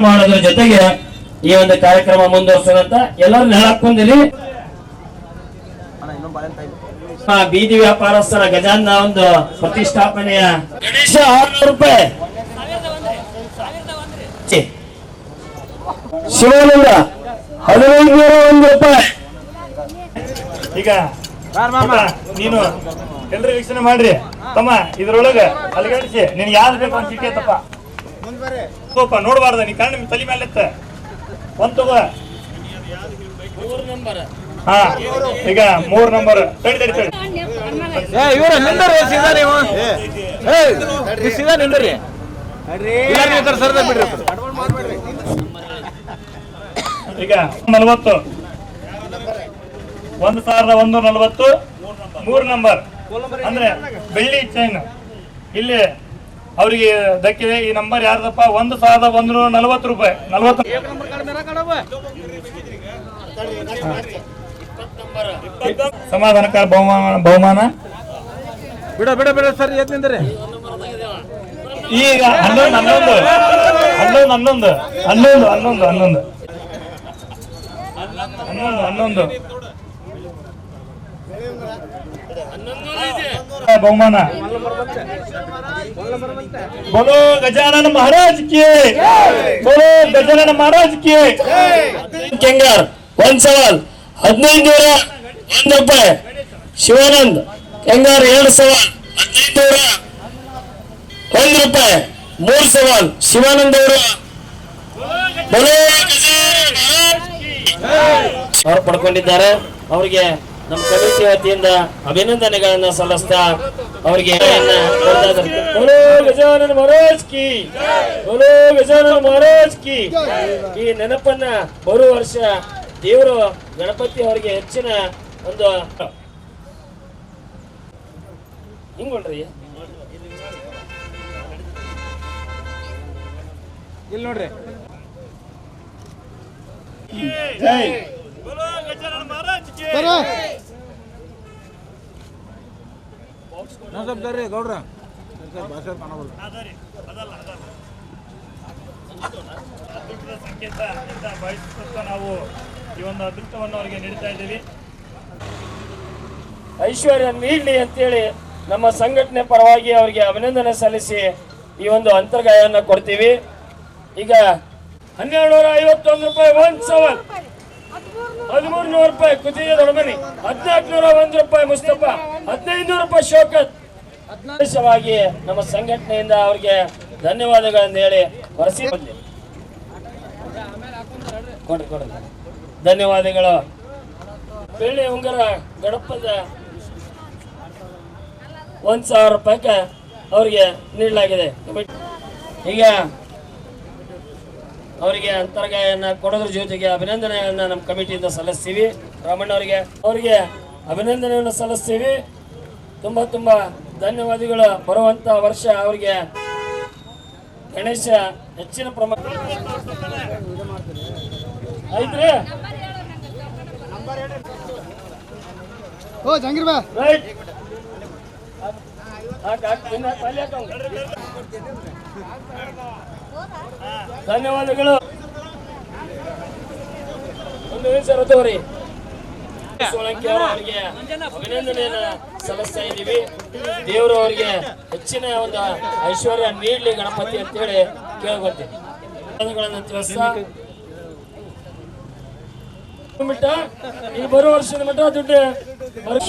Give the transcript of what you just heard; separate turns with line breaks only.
ಮಾಡೋದ್ರ ಜೊತೆಗೆ ಈ ಒಂದು ಕಾರ್ಯಕ್ರಮ ಮುಂದುವರ್ಸೋದಂತ ಎಲ್ಲರೂ ನೆಳಾಕೊಂಡಿರಿ ಆ ಬೀದಿ ವ್ಯಾಪಾರಸ್ಥರ ಗಜಾನ್ನ ಒಂದು ಪ್ರತಿಷ್ಠಾಪನೆಯ ಗಣೇಶ ಆರ್ನೂರು ರೂಪಾಯಿ. ಛೆ. ಶಿವಾನಂದ ಹದಿನೈದು ನೂರ ಒಂದು ರೂಪಾಯಿ.
ಈಗ ನೀನು ಎಲ್ರು ವೀಕ್ಷಣೆ ಮಾಡ್ರಿ. ತಮ್ಮ ಇದ್ರೊಳಗ ಅಲಗಡಿಸಿ. ನಿನ್ ಯಾವ್ದು ಬೇಕು ಅಂತ ಚಿಟ್ಟಿ ತಪ್ಪ ನೋಡಬಾರ್ದ ನೀ ಕಣ್ಣು ತಲೆ ಮೇಲೆ ಎತ್ತ. ಒಂದ್ ತಗೋ. ಹಾ ಈಗ ಮೂರ್ ನಂಬರ್. ತಡಿ ತಡಿ ತಡಿ.
ಏ ಇವ್ರ ನಿಂದ್ರಿ ಸೀದಾ ನೀವು. ಏ ನೀವು ಸೀದಾ ನಿಂದ್ರಿ. ಇಲ್ಲ ನೀವು ಈ ಸರ್ದ ಬಿಡ್ರಿ
ಈಗ ನಲ್ವತ್ತು. ಒಂದು ಸಾವಿರದ ಒಂದು ನಲ್ವತ್ತು. ಮೂರ್ ನಂಬರ್. ಅಂದ್ರೆ ಬೆಳ್ಳಿ ಚೈನ್ ಇಲ್ಲಿ ಅವರಿಗೆ ದಕ್ಕಿದೆ. ಈ ನಂಬರ್ ಯಾರ್ದಪ್ಪ? ಒಂದು ಸಾವಿರದ ಒಂದು ನೂರ ನಲವತ್ತು ರೂಪಾಯಿ. ನಲವತ್ತು ಸಮಾಧಾನಕಾರ ಬಹುಮಾನ ಬಹುಮಾನ.
ಬಿಡ ಬಿಡ ಬಿಡ ಸರ್ ಎದ್ ನಿಂದ್ರಿ.
ಈಗ ಹನ್ನೊಂದು ಹನ್ನೊಂದು. ಹನ್ನೊಂದು ಹನ್ನೊಂದು. ಹನ್ನೊಂದು ಹನ್ನೊಂದು ಹನ್ನೊಂದು. ಹನ್ನೊಂದು ಹನ್ನೊಂದು. ಬಹುಮಾನ. ಬೋಲೋ ಗಜಾನನ ಮಹಾರಾಜ್ ಕಿ. ಬೋಲೋ ಗಜಾನನ ಮಹಾರಾಜ್
ಕೆಂಗಾರ್ ಒಂದ್ ಸವಾಲ್. ಹದಿನೈದು ನೂರ ಒಂದ್ ರೂಪಾಯಿ. ಶಿವಾನಂದ್ ಕೆಂಗಾರ್ ಎರಡು ಸವಾಲ್. ಹದಿನೈದು ನೂರ ಒಂದ್ ರೂಪಾಯಿ. ಮೂರ್ ಸವಾಲ್. ಶಿವಾನಂದ್ ಅವರು. ಬೋಲೋ ಪಡ್ಕೊಂಡಿದ್ದಾರೆ. ಅವರಿಗೆ ನಮ್ಮ ಸಮಿತಿ ವತಿಯಿಂದ ಅಭಿನಂದನೆಗಳನ್ನ ಸಲ್ಲಿಸ್ತಾ ಅವರಿಗೆ ಗಜಾನನ ಮಹಾರಾಜ್ ಕಿ. ಬಲೋ ಗಜಾನನ ಮಹಾರಾಜ್ ಕಿ. ಈ ನೆನಪನ್ನ ಬರುವ ವರ್ಷ ದೇವರು ಗಣಪತಿ ಅವರಿಗೆ ಹೆಚ್ಚಿನ ಒಂದು ಹಿಂಗೊಳ್ರಿ
ಇಲ್ಲಿ ನೋಡ್ರಿ.
ಜೈ.
ಸ್ವಲ್ಪ ಬರ್ರಿ ಗೌಡ್ರ. ಭಾಷೆ ಕಾಣಬಲ್ಲ
ಅದಲ್ಲ, ಅದಲ್ಲ. ಅದೃಷ್ಟದ ಸಂಕೇತ ಅಂತ ಭಾವಿಸುತ್ತಾ ನಾವು ಈ ಒಂದು ಅದೃಷ್ಟವನ್ನು ಅವರಿಗೆ ನೀಡ್ತಾ ಇದ್ದೀವಿ.
ಐಶ್ವರ್ಯ ನೀಡಲಿ ಅಂತೇಳಿ ನಮ್ಮ ಸಂಘಟನೆ ಪರವಾಗಿ ಅವರಿಗೆ ಅಭಿನಂದನೆ ಸಲ್ಲಿಸಿ ಈ ಒಂದು ಅಂತರ್ಗಾಯವನ್ನು ಕೊಡ್ತೀವಿ. ಈಗ ಹನ್ನೆರಡು ನೂರ ಐವತ್ತೊಂದು ರೂಪಾಯಿ ಒಂದ್ ಸವಲ್ ಹದಿಮೂರು ನೂರು ರೂಪಾಯಿ ಕುದಿಯ ದೊಡಮನಿ ಹದಿನಾಲ್ಕು ನೂರ ಒಂದು ರೂಪಾಯಿ ಮುಸ್ತಪ್ಪ ಹದಿನೈದು ರೂಪಾಯಿ ಶೋಕತ್. ವಿಶೇಷವಾಗಿ ನಮ್ಮ ಸಂಘಟನೆಯಿಂದ ಅವರಿಗೆ ಧನ್ಯವಾದಗಳನ್ನು ಹೇಳಿ ಹೊರಸಿ ಕೊಡ್ರಿ ಧನ್ಯವಾದಗಳು. ಬೆಳ್ಳಿ ಉಂಗರ ಗಣಪದ ಒಂದ್ ಸಾವಿರ ರೂಪಾಯಿಗೆ ಅವರಿಗೆ ನೀಡಲಾಗಿದೆ. ಈಗ ಅವರಿಗೆ ಅಂತರ್ಗಾಯನ ಕೊಡೋದ್ರ ಜೊತೆಗೆ ಅಭಿನಂದನೆಯನ್ನು ನಮ್ಮ ಕಮಿಟಿಯಿಂದ ಸಲ್ಲಿಸ್ತೀವಿ. ರಾಮಣ್ಣ ಅವರಿಗೆ ಅವರಿಗೆ ಅಭಿನಂದನೆಯನ್ನು ಸಲ್ಲಿಸ್ತೀವಿ. ತುಂಬ ತುಂಬ ಧನ್ಯವಾದಗಳು. ಬರುವಂಥ ವರ್ಷ ಅವರಿಗೆ ಗಣೇಶ ಹೆಚ್ಚಿನ ಪ್ರಮಾಣ ಐತ್ರಿ? ರೈಟ್. ಧನ್ಯವಾದಗಳು. ಒಂದು ನಿಮಿಷ ರಥವರಿ ಸೋಳಂಕಿ ಅವರು ಅವರಿಗೆ ಅಭಿನಂದನೆಯನ್ನ ಸಲ್ಲಿಸ್ತಾ ಇದ್ದೀವಿ. ದೇವರು ಅವರಿಗೆ ಹೆಚ್ಚಿನ ಒಂದು ಐಶ್ವರ್ಯ ನೀಡಲಿ ಗಣಪತಿ ಅಂತ ಹೇಳಿ ತಿಳಿಸ್ತಾ. ಮಟ್ಟ, ಈ ಬರುವ ವರ್ಷದ ಮಟ್ಟ ದುಡ್ಡು ಬರು-